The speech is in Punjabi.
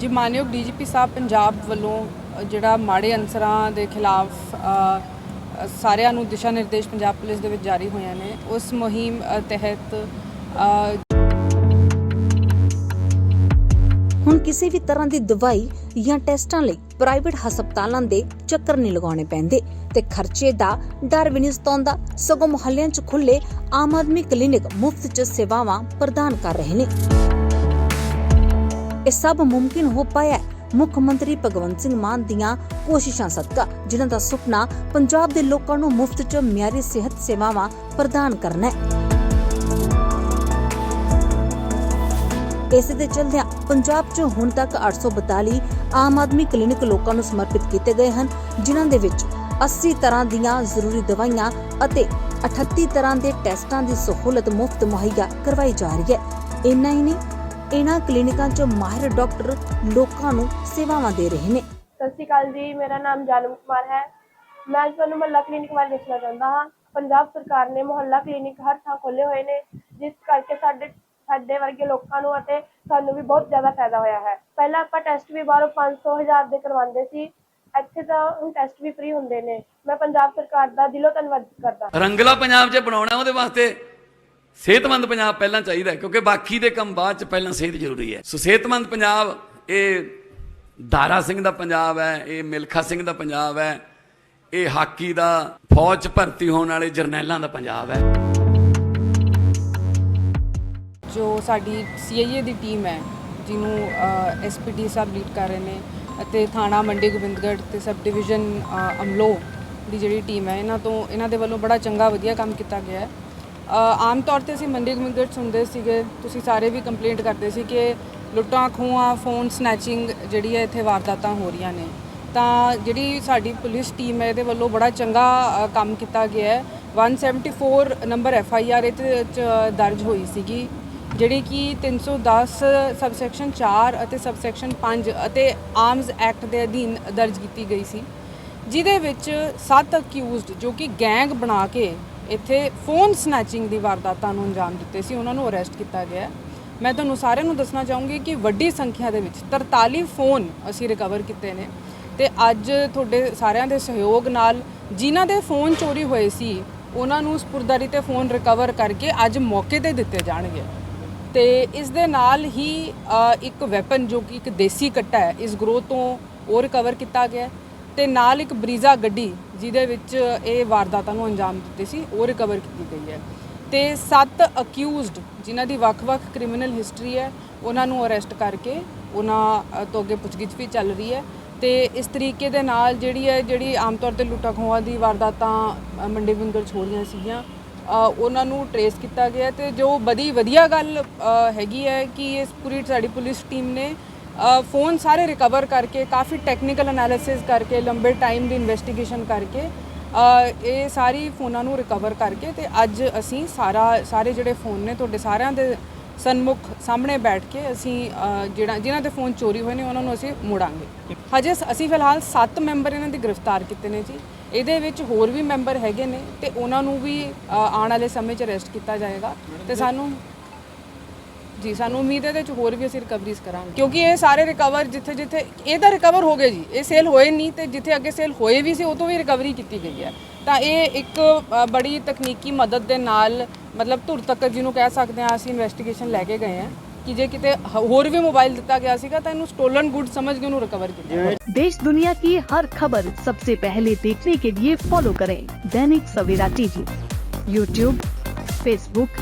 ਜੀ, ਮਾਨਯੋਗ ਡੀਜੀਪੀ ਸਾਹਿਬ, ਪੰਜਾਬ ਵੱਲੋਂ ਜਿਹੜਾ ਮਾੜੇ ਅਨਸਰਾਂ ਦੇ ਖਿਲਾਫ ਸਾਰਿਆਂ ਨੂੰ ਦਿਸ਼ਾ ਨਿਰਦੇਸ਼ ਪੰਜਾਬ ਪੁਲਿਸ ਦੇ ਵਿੱਚ ਜਾਰੀ ਹੋਈਆਂ ਨੇ, ਉਸ ਮੁਹਿੰਮ ਤਹਿਤ ਹੁਣ ਕਿਸੇ ਵੀ ਤਰ੍ਹਾਂ ਦੀ ਦਵਾਈ ਜਾਂ ਟੈਸਟਾਂ ਲਈ ਪ੍ਰਾਈਵੇਟ ਹਸਪਤਾਲਾਂ ਦੇ ਚੱਕਰ ਨਹੀਂ ਲਗਾਉਣੇ ਪੈਂਦੇ ਤੇ ਖਰਚੇ ਦਾ ਡਰ ਵੀ ਨਹੀਂ ਸਤਾਉਂਦਾ। ਸਗੋਂ ਮੁਹੱਲਿਆਂ 'ਚ ਖੁੱਲੇ ਆਮ ਆਦਮੀ ਕਲੀਨਿਕ ਮੁਫਤ 'ਚ ਸੇਵਾਵਾਂ ਪ੍ਰਦਾਨ ਕਰ ਰਹੇ ਨੇ। ਇਹ ਸਭ ਮੁਮਕਿਨ ਹੋ ਪਾਇਆ ਮੁੱਖ ਮੰਤਰੀ ਭਗਵੰਤ ਸਿੰਘ ਮਾਨ ਦੀਆਂ ਕੋਸ਼ਿਸ਼ਾਂ ਸਦਕਾ, ਜਿਨ੍ਹਾਂ ਦਾ ਸੁਪਨਾ ਪੰਜਾਬ ਦੇ ਲੋਕਾਂ ਨੂੰ ਮੁਫਤ 'ਚ ਮਿਆਰੀ ਸਿਹਤ ਸੇਵਾਵਾਂ ਪ੍ਰਦਾਨ ਕਰਨਾ ਹੈ। ਇਸੇ ਦੇ ਚਲਦਿਆਂ ਪੰਜਾਬ 'ਚ ਹੁਣ ਤੱਕ 842 ਆਮ ਆਦਮੀ ਕਲੀਨਿਕ ਲੋਕਾਂ ਨੂੰ ਸਮਰਪਿਤ ਕੀਤੇ ਗਏ ਹਨ, ਜਿਨ੍ਹਾਂ ਦੇ ਵਿੱਚ 80 ਤਰ੍ਹਾਂ ਦੀਆਂ ਜ਼ਰੂਰੀ ਦਵਾਈਆਂ ਅਤੇ 38 ਤਰ੍ਹਾਂ ਦੇ ਟੈਸਟਾਂ ਦੀ ਸਹੂਲਤ ਮੁਫਤ ਮੁਹੱਈਆ ਕਰਵਾਈ ਜਾ ਰਹੀ ਹੈ। ਇੰਨਾ ਹੀ ਨਹੀਂ ਇਹਨਾਂ ਕਲੀਨਿਕਾਂ 'ਚ ਮਾਹਿਰ ਡਾਕਟਰ ਲੋਕਾਂ ਨੂੰ ਸੇਵਾਵਾਂ ਦੇ ਰਹੇ ਨੇ। ਸਤਿ ਸ਼੍ਰੀ ਅਕਾਲ ਜੀ ਮੇਰਾ ਨਾਮ ਜਾਨਮ ਕੁਮਾਰ ਹੈ। ਮੈਂ ਤੁਹਾਨੂੰ ਮੁਹੱਲਾ ਕਲੀਨਿਕ ਬਾਰੇ ਦੱਸਣਾ ਚਾਹੁੰਦਾ ਹਾਂ। ਪੰਜਾਬ ਸਰਕਾਰ ਨੇ ਮੁਹੱਲਾ ਕਲੀਨਿਕ ਹਰ ਥਾਂ ਖੋਲ੍ਹੇ ਹੋਏ ਨੇ ਜਿਸ ਕਰਕੇ ਸਾਡੇ ਸਾਡੇ ਵਰਗੇ ਲੋਕਾਂ ਨੂੰ ਅਤੇ ਸਾਨੂੰ ਵੀ ਬਹੁਤ ਜ਼ਿਆਦਾ ਫਾਇਦਾ ਹੋਇਆ ਹੈ। ਪਹਿਲਾਂ ਆਪਾਂ ਟੈਸਟ ਵੀ ਬਾਹਰੋਂ 500 ਹਜ਼ਾਰ ਦੇ ਕਰਵਾਉਂਦੇ ਸੀ। ਇੱਥੇ ਤਾਂ ਹੁਣ ਟੈਸਟ ਵੀ ਫ੍ਰੀ ਹੁੰਦੇ ਨੇ। ਮੈਂ ਪੰਜਾਬ ਸਰਕਾਰ ਦਾ ਦਿਲੋਂ ਧੰਨਵਾਦ ਕਰਦਾ ਰੰਗਲਾ ਪੰਜਾਬ ਜੇ ਬਣਾਉਣਾ ਉਹਦੇ ਵਾਸਤੇ। ਸਿਹਤਮੰਦ ਪੰਜਾਬ ਪਹਿਲਾਂ ਚਾਹੀਦਾ ਕਿਉਂਕਿ ਬਾਕੀ ਦੇ ਕੰਮ ਬਾਅਦ ਚ ਪਹਿਲਾਂ ਸਿਹਤ ਜ਼ਰੂਰੀ ਹੈ। ਸੋ ਸਿਹਤਮੰਦ ਪੰਜਾਬ ਇਹ ਦਾਰਾ ਸਿੰਘ ਦਾ ਪੰਜਾਬ ਹੈ ਇਹ ਮਿਲਖਾ ਸਿੰਘ ਦਾ ਪੰਜਾਬ ਹੈ ਇਹ ਹਾਕੀ ਦਾ ਫੌਜ 'ਚ ਭਰਤੀ ਹੋਣ ਵਾਲੇ ਜਰਨੈਲਾਂ ਦਾ ਪੰਜਾਬ ਹੈ। ਜੋ ਸਾਡੀ ਸੀਆਈਏ ਦੀ ਟੀਮ ਹੈ ਜਿਹਨੂੰ ਐਸਪੀਡੀ ਸਾਹਿਬ ਲੀਡ ਕਰ ਰਹੇ ਨੇ ਅਤੇ ਥਾਣਾ ਮੰਡੀ ਗੋਬਿੰਦਗੜ੍ਹ ਤੇ ਸਬ ਡਿਵੀਜ਼ਨ ਅ, ਅਮਲੋ ਦੀ ਜਿਹੜੀ ਟੀਮ ਹੈ ਇਹਨਾਂ ਤੋਂ ਇਹਨਾਂ ਦੇ ਵੱਲੋਂ ਬੜਾ ਚੰਗਾ ਵਧੀਆ ਕੰਮ ਕੀਤਾ ਗਿਆ ਹੈ। ਆਮ ਤੌਰ ਤੇ ਅਸੀਂ ਮੰਡੀ ਗੋਬਿੰਦਗੜ੍ਹ ਸੁਣਦੇ ਸੀਗੇ, ਤੁਸੀਂ ਸਾਰੇ ਵੀ ਕੰਪਲੇਂਟ ਕਰਦੇ ਸੀ ਕਿ ਲੁੱਟਾਂ, ਖੋਹਾਂ ਫੋਨ ਸਨੈਚਿੰਗ ਜਿਹੜੀ ਹੈ ਇੱਥੇ ਵਾਰਦਾਤਾਂ ਹੋ ਰਹੀਆਂ ਨੇ। ਤਾਂ ਜਿਹੜੀ ਸਾਡੀ ਪੁਲਿਸ ਟੀਮ ਹੈ, ਇਹਦੇ ਵੱਲੋਂ ਬੜਾ ਚੰਗਾ ਕੰਮ ਕੀਤਾ ਗਿਆ ਹੈ। 174 ਨੰਬਰ ਐਫ ਆਈ ਆਰ ਇਹਦੇ 'ਚ ਦਰਜ ਹੋਈ ਸੀਗੀ, ਜਿਹੜੀ ਕਿ 310 ਸਬਸੈਕਸ਼ਨ 4 ਅਤੇ ਸਬਸੈਕਸ਼ਨ 5 ਅਤੇ ਆਰਮਸ ਐਕਟ ਦੇ ਅਧੀਨ ਦਰਜ ਕੀਤੀ ਗਈ ਸੀ। ਜਿਹਦੇ ਵਿੱਚ 7 ਅਕਿਊਜ਼ਡ ਜੋ ਕਿ ਗੈਂਗ ਬਣਾ ਕੇ ਇੱਥੇ ਫੋਨ ਸਨੈਚਿੰਗ ਦੀ ਵਾਰਦਾਤਾਂ ਨੂੰ ਅੰਜਾਮ ਦਿੱਤੇ ਸੀ, ਉਹਨਾਂ ਨੂੰ ਅਰੈਸਟ ਕੀਤਾ ਗਿਆ ਹੈ। ਮੈਂ ਤੁਹਾਨੂੰ ਸਾਰਿਆਂ ਨੂੰ ਦੱਸਣਾ ਚਾਹੂੰਗੀ ਕਿ ਵੱਡੀ ਸੰਖਿਆ ਦੇ ਵਿੱਚ 43 ਫੋਨ ਅਸੀਂ ਰਿਕਵਰ ਕੀਤੇ ਨੇ ਤੇ ਅੱਜ ਤੁਹਾਡੇ ਸਾਰਿਆਂ ਦੇ ਸਹਿਯੋਗ ਨਾਲ ਜਿਨ੍ਹਾਂ ਦੇ ਫੋਨ ਚੋਰੀ ਹੋਏ ਸੀ, ਉਹਨਾਂ ਨੂੰ ਸਪੁਰਦਰੀ ਤੇ ਫੋਨ ਰਿਕਵਰ ਕਰਕੇ ਅੱਜ ਮੌਕੇ ਤੇ ਦਿੱਤੇ ਜਾਣਗੇ ਤੇ ਇਸ ਦੇ ਨਾਲ ਹੀ ਇੱਕ ਵੈਪਨ ਜੋ ਕਿ ਇੱਕ ਦੇਸੀ ਕੱਟਾ ਹੈ, ਇਸ ਗਰੋਹ ਤੋਂ ਉਹ ਰਿਕਵਰ ਕੀਤਾ ਗਿਆ ਤੇ ਨਾਲ ਇੱਕ ਬਰੀਜ਼ਾ ਗੱਡੀ ਜਿਹਦੇ ਵਿੱਚ ਇਹ ਵਾਰਦਾਤਾਂ ਨੂੰ ਅੰਜਾਮ ਦਿੱਤੇ ਸੀ ਉਹ ਰਿਕਵਰ ਕੀਤੀ ਗਈ ਹੈ। ਤੇ ਸੱਤ ਅਕਿਊਜ਼ਡ ਜਿਨ੍ਹਾਂ ਦੀ ਵੱਖ-ਵੱਖ ਕ੍ਰਿਮੀਨਲ ਹਿਸਟਰੀ ਹੈ ਉਹਨਾਂ ਨੂੰ ਅਰੈਸਟ ਕਰਕੇ ਉਹਨਾਂ ਤੋਂ ਅੱਗੇ ਪੁੱਛਗਿੱਛ ਵੀ ਚੱਲ ਰਹੀ ਹੈ। ਤੇ ਇਸ ਤਰੀਕੇ ਦੇ ਨਾਲ ਜਿਹੜੀ ਹੈ ਜਿਹੜੀ ਆਮ ਤੌਰ ਤੇ ਲੁੱਟਾਂ ਖੋਹਾਂ ਦੀ ਵਾਰਦਾਤਾਂ ਅ, ਮੰਡੀ ਬਿੰਦਰ ਛੋੜੀਆਂ ਸੀਗੀਆਂ ਉਹਨਾਂ ਨੂੰ ਟਰੇਸ ਕੀਤਾ ਗਿਆ ਤੇ ਜੋ ਬੜੀ ਵਧੀਆ ਗੱਲ ਹੈਗੀ ਹੈ ਕਿ ਇਸ ਪੂਰੀ ਸਾਡੀ ਪੁਲਿਸ ਟੀਮ ਨੇ ਫੋਨ ਸਾਰੇ ਰਿਕਵਰ ਕਰਕੇ ਕਾਫੀ ਟੈਕਨੀਕਲ ਐਨਾਲਿਸਿਸ ਕਰਕੇ ਲੰਬੇ ਟਾਈਮ ਦੀ ਇਨਵੈਸਟੀਗੇਸ਼ਨ ਕਰਕੇ ਇਹ ਸਾਰੀ ਫੋਨਾਂ ਨੂੰ ਰਿਕਵਰ ਕਰਕੇ ਤੇ ਅੱਜ ਅਸੀਂ ਸਾਰਾ ਸਾਰੇ ਜਿਹੜੇ ਫੋਨ ਨੇ ਤੁਹਾਡੇ ਸਾਰਿਆਂ ਦੇ ਸਨਮੁਖ ਸਾਹਮਣੇ ਬੈਠ ਕੇ ਅਸੀਂ ਜਿਹੜਾ ਜਿਨ੍ਹਾਂ ਦੇ ਫੋਨ ਚੋਰੀ ਹੋਏ ਨੇ ਉਹਨਾਂ ਨੂੰ ਅਸੀਂ ਮੋੜਾਂਗੇ। ਹਜੇ ਅਸੀਂ ਫਿਲਹਾਲ 7 ਮੈਂਬਰ ਇਹਨਾਂ ਦੀ ਗ੍ਰਿਫਤਾਰ ਕੀਤੇ ਨੇ ਜੀ। ਇਹਦੇ ਵਿੱਚ ਹੋਰ ਵੀ ਮੈਂਬਰ ਹੈਗੇ ਨੇ ਤੇ ਉਹਨਾਂ ਨੂੰ ਵੀ ਆਉਣ ਵਾਲੇ ਸਮੇਂ 'ਚ ਅਰੈਸਟ ਕੀਤਾ ਜਾਏਗਾ ਤੇ ਸਾਨੂੰ ਜੀ ਸਾਨੂੰ ਉਮੀਦ ਹੈ ਇਹਦੇ ਚ ਹੋਰ ਵੀ ਅਸੀਂ ਰਿਕਵਰੀਜ਼ ਕਰਾਂਗੇ ਕਿਉਂਕਿ ਇਹ ਸਾਰੇ ਰਿਕਵਰ ਜਿੱਥੇ ਜਿੱਥੇ ਇਹ ਤਾਂ ਰਿਕਵਰ ਹੋ ਗਏ ਜੀ ਇਹ ਸੇਲ ਹੋਏ ਨਹੀਂ ਤੇ ਜਿੱਥੇ ਅੱਗੇ ਸੇਲ ਹੋਏ ਵੀ ਸੀ ਉਹ ਤੋਂ ਵੀ ਰਿਕਵਰੀ ਕੀਤੀ ਗਈ ਹੈ ਤਾਂ ਇਹ ਇੱਕ ਅ, ਬੜੀ ਤਕਨੀਕੀ ਮਦਦ ਦੇ ਨਾਲ ਮਤਲਬ ਧੁਰ ਤੱਕ ਜਿਹਨੂੰ ਕਹਿ ਸਕਦੇ ਹਾਂ ਅਸੀਂ ਇਨਵੈਸਟੀਗੇਸ਼ਨ ਲੈ ਕੇ ਗਏ ਹਾਂ ਕਿ ਜੇ ਕਿਤੇ ਹ- ਹੋਰ ਵੀ ਮੋਬਾਈਲ ਦਿੱਤਾ ਗਿਆ ਸੀਗਾ ਤਾਂ ਇਹਨੂੰ ਸਟੋਲਨ ਗੁੱਡ ਸਮਝ ਕੇ ਉਹਨੂੰ ਰਿਕਵਰ ਕੀਤਾ देश दुनिया की हर खबर सबसे पहले देखने के लिए फॉलो करें Dainik Savera TV YouTube Facebook